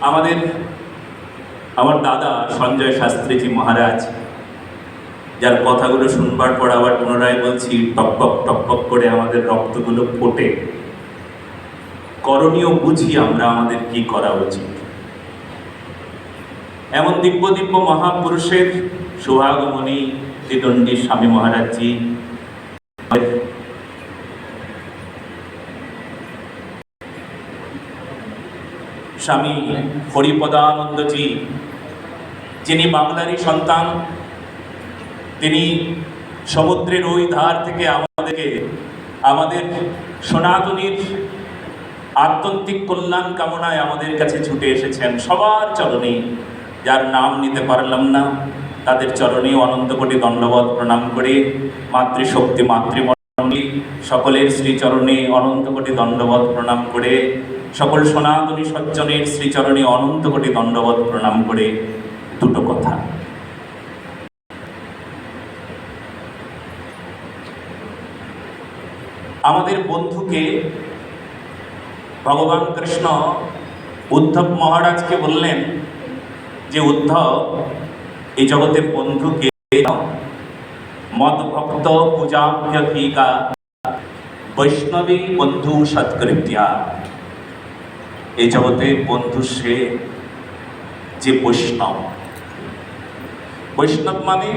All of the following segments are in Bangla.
আমাদের, আমার দাদা সঞ্জয় শাস্ত্রীজি মহারাজ, যার কথাগুলো শুনবার পর আবার পুনরায় বলছি টকপক টকপক করে আমাদের রক্তগুলো ফোটে। করণীয় বুঝি আমরা আমাদের কি করা উচিত। এমন দিব্য দিব্য মহাপুরুষের সুহাগমণি ত্রিদণ্ডী স্বামী মহারাজজি স্বামী হরিপদানন্দজি, যিনি বাংলারই সন্তান, তিনি সমুদ্রের ওই ধার থেকে আমাদেরকে, আমাদের সনাতনীর আত্যন্তিক কল্যাণ কামনায় আমাদের কাছে ছুটে এসেছেন। সবার চরণে, যার নাম নিতে পারলাম না, তাদের চরণে অনন্ত কোটি দণ্ডবত প্রণাম করে মাতৃশক্তি, মাতৃমণ্ডলী সকলের শ্রীচরণে অনন্ত কোটি দণ্ডবত প্রণাম করে সকল সনাতনী সজ্জনের শ্রীচরণে অনন্ত কোটি দণ্ডবত প্রণাম করে দুটো কথা। আমাদের বন্ধুকে ভগবান কৃষ্ণ উদ্ধব মহারাজকে বললেন যে, উদ্ধব এই জগতে বন্ধুকে মদ ভক্ত পূজাভ্যধিকা বৈষ্ণবী বন্ধু সৎকৃত্যা। এই জগতে বন্ধু সে যে বৈষ্ণব। বৈষ্ণব মানে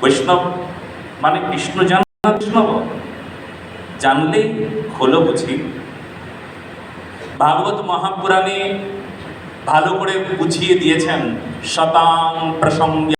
বৈষ্ণব মানে কৃষ্ণ জানা বৈষ্ণব। জানলেই হলো বুঝি। ভাগবত মহাপুরাণে ভালো করে বুঝিয়ে দিয়েছেন, শতাং প্রসঙ্গে।